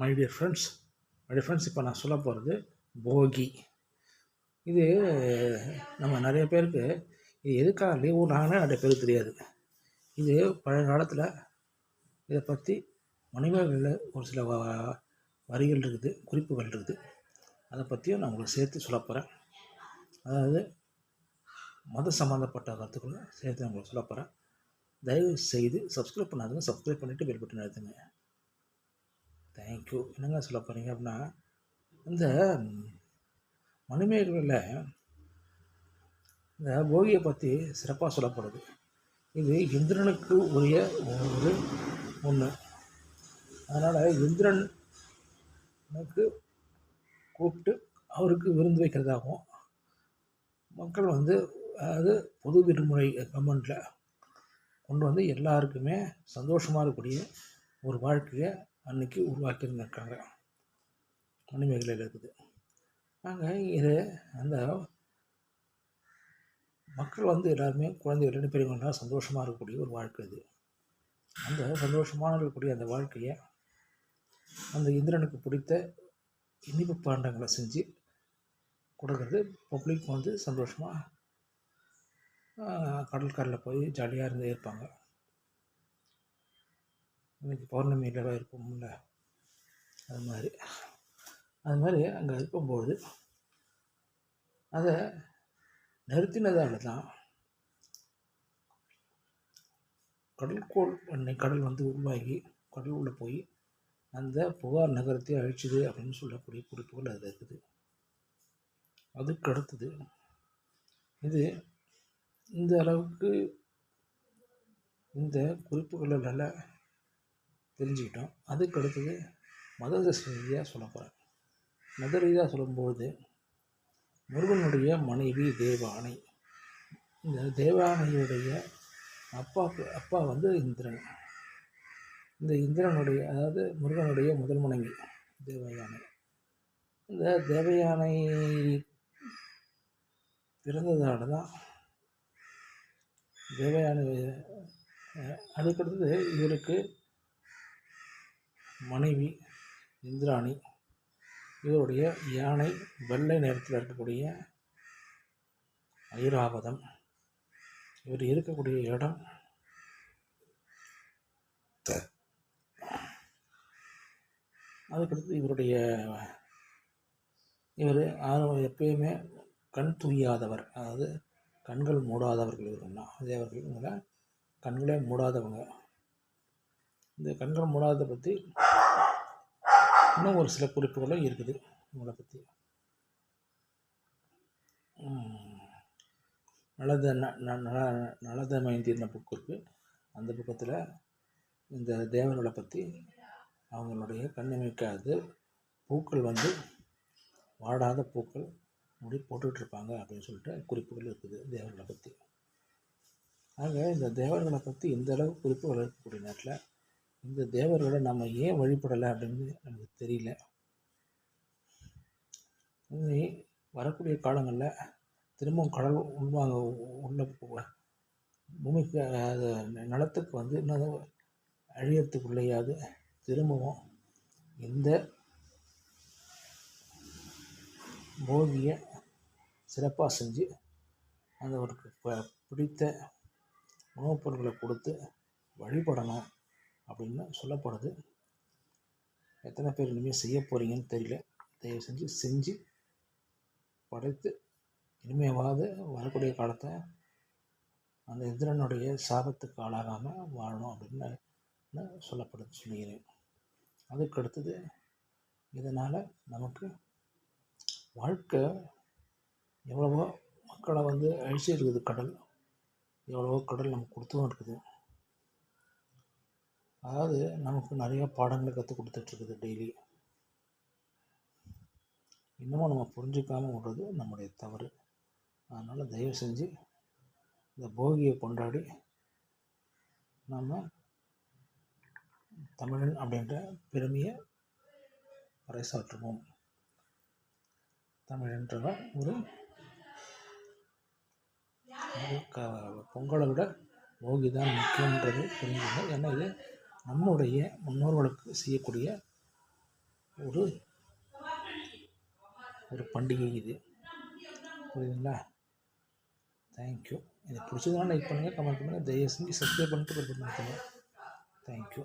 My dear friends my dear friends இப்போ நான் சொல்ல போகிறது போகி. இது நம்ம நிறைய பேருக்கு இது எதுக்காக லீவ் விடுறாங்கன்னு நிறைய பேருக்கு தெரியாது. இது பழைய காலத்தில் இதை பற்றி மனிதர்களில் ஒரு சில வ வரிகள் இருக்குது குறிப்புகள் இருக்குது. அதை பற்றியும் நான் உங்களுக்கு சேர்த்து சொல்ல போகிறேன் அதாவது மத சம்மந்தப்பட்ட கருத்துக்களை சேர்த்து நான் உங்களுக்கு சொல்ல போகிறேன் தயவு செய்து சப்ஸ்கிரைப் பண்ணாதுங்க சப்ஸ்கிரைப் பண்ணிவிட்டு பெல் பட்டன் தேங்க்யூ என்னங்க சொல்ல போகிறீங்க அப்படின்னா இந்த மணிமேகலையில் இந்த போகியை பற்றி சிறப்பாக சொல்லப்படுது. இது இந்திரனுக்கு உரிய ஒரு ஒன்று அதனால் இந்திரனுக்கு கூப்பிட்டு அவருக்கு விருந்து வைக்கிறதாகவும் மக்கள் வந்து அதாவது பொது விடுமுறை கவர்மெண்ட்டில் கொண்டு வந்து எல்லாருக்குமே சந்தோஷமாக இருக்கக்கூடிய ஒரு வாழ்க்கையை அன்றைக்கி உருவாக்கியிருந்திருக்காங்க. மணிமேகலையில் இருக்குது. நாங்கள் இது அந்த மக்கள் வந்து எல்லாருமே குழந்தைகள் ரெண்டு பெரியவங்களாம் சந்தோஷமாக இருக்கக்கூடிய ஒரு வாழ்க்கை இது. அந்த சந்தோஷமான இருக்கக்கூடிய அந்த வாழ்க்கையை அந்த இந்திரனுக்கு பிடித்த இனிப்பு பாண்டங்களை செஞ்சு கொடுக்கறது பப்ளிக் வந்து சந்தோஷமாக கடற்கரையில் போய் ஜாலியாக இருந்து இருப்பாங்க இன்னைக்கு பௌர்ணமியில் இருப்போம்ல. அது மாதிரி. அது மாதிரி அங்கே இருக்கும்போது அதை நிறுத்தினதால தான் கடல்கோள் அன்னை கடல் வந்து உருவாகி கடல் உள்ளே போய் அந்த புகார் நகரத்தை அழிச்சுது அப்படின்னு சொல்லக்கூடிய குறிப்புகள் அது இருக்குது. அதுக்கு அடுத்தது இது இந்த அளவுக்கு இந்த குறிப்புகளில் தெரிஞ்சுக்கிட்டோம். அதுக்கு அடுத்தது மத ரீதியாக சொல்ல போகிறேன் மத ரீதியாக சொல்லும்போது முருகனுடைய மனைவி தேவானை. இந்த தேவானையுடைய அப்பாவுக்கு அப்பா வந்து இந்திரன். இந்த இந்திரனுடைய அதாவது முருகனுடைய முதல் மனைவி தேவயானை. இந்த தேவயானை பிறந்ததால தான் தேவயானை அதுக்கடுத்தது இவருக்கு மனைவி இந்திராணி. இவருடைய யானை வெள்ளை நிறத்தில் இருக்கக்கூடிய ஐராவதம். இவர் இருக்கக்கூடிய இடம் அதுக்கடுத்து இவருடைய இவர் எப்பயுமே கண் துய்யாதவர் அதாவது கண்கள் மூடாதவர்கள் இவருன்னா அதே இவங்க. கண்களே மூடாதவங்க. இந்த கண்கள் மூடாததை பற்றி இன்னும் ஒரு சில குறிப்புகளும் இருக்குது உங்களை பற்றி நலத நல நலத மைந்தின புக் இருக்குது அந்த புக்கத்தில் இந்த தேவர்களை பற்றி அவங்களுடைய கண்ணிமைக்காது. பூக்கள் வந்து வாடாத பூக்கள் முடி போட்டுட்ருப்பாங்க அப்படின்னு சொல்லிட்டு குறிப்புகள் இருக்குது தேவர்களை பற்றி ஆக இந்த தேவர்களை பற்றி இந்த அளவு குறிப்புகள் இருக்கக்கூடிய நேரத்தில் இந்த தேவர்களை நம்ம ஏன் வழிபடலை அப்படின்னு நமக்கு தெரியல. இனி வரக்கூடிய காலங்களில் திரும்பவும் கடல் உள்வாங்க உள்ள பூமிக்கு அது நிலத்துக்கு வந்து இன்னும் அழியறதுக்குள்ளேயாவது திரும்பவும் இந்த போகியை சிறப்பாக செஞ்சு அந்த அவருக்கு ப பிடித்த உணவுப் பொருட்களை கொடுத்து வழிபடணும். அப்படின்னு சொல்லப்படுது. எத்தனை பேர் இனிமேல் செய்ய போகிறீங்கன்னு தெரியல. தயவு செஞ்சு செஞ்சு படைத்து இனிமேவாவது வரக்கூடிய காலத்தை அந்த எதிரனுடைய சாபத்துக்கு ஆளாகாமல் வாழணும் அப்படின்னு சொல்லப்படுது சொல்லுகிறேன். அதுக்கு அடுத்தது இதனால் நமக்கு வாழ்க்கை எவ்வளவோ மக்களை வந்து அழிச்சிருக்குது கடல். எவ்வளவோ கடல் நமக்கு கொடுத்தும் இருக்குது. அதாவது நமக்கு நிறையா பாடங்களை கற்றுக் கொடுத்துட்ருக்குது டெய்லி இன்னமும் நம்ம புரிஞ்சுக்காமல் விடுறது நம்முடைய தவறு. அதனால் தயவு செஞ்சு இந்த போகியை கொண்டாடி நம்ம தமிழன் அப்படின்ற பெருமையை பறைசாற்றுவோம். தமிழன்றவன் ஒரு க பொங்கலை விட போகி தான் முக்கியன்றது புரிஞ்சுக்கணும். ஏன்னா இது நம்முடைய முன்னோர்களுக்கு செய்யக்கூடிய ஒரு ஒரு பண்டிகை இது. புரியுதுங்களா? தேங்க்யூ எனக்கு பிடிச்சதுனால லைக் பண்ணுங்கள் கமெண்ட் பண்ணுங்கள் தயவு செஞ்சு சப்ஸ்கிரைப் பண்ணிட்டு பண்ணுங்கள் தேங்க்யூ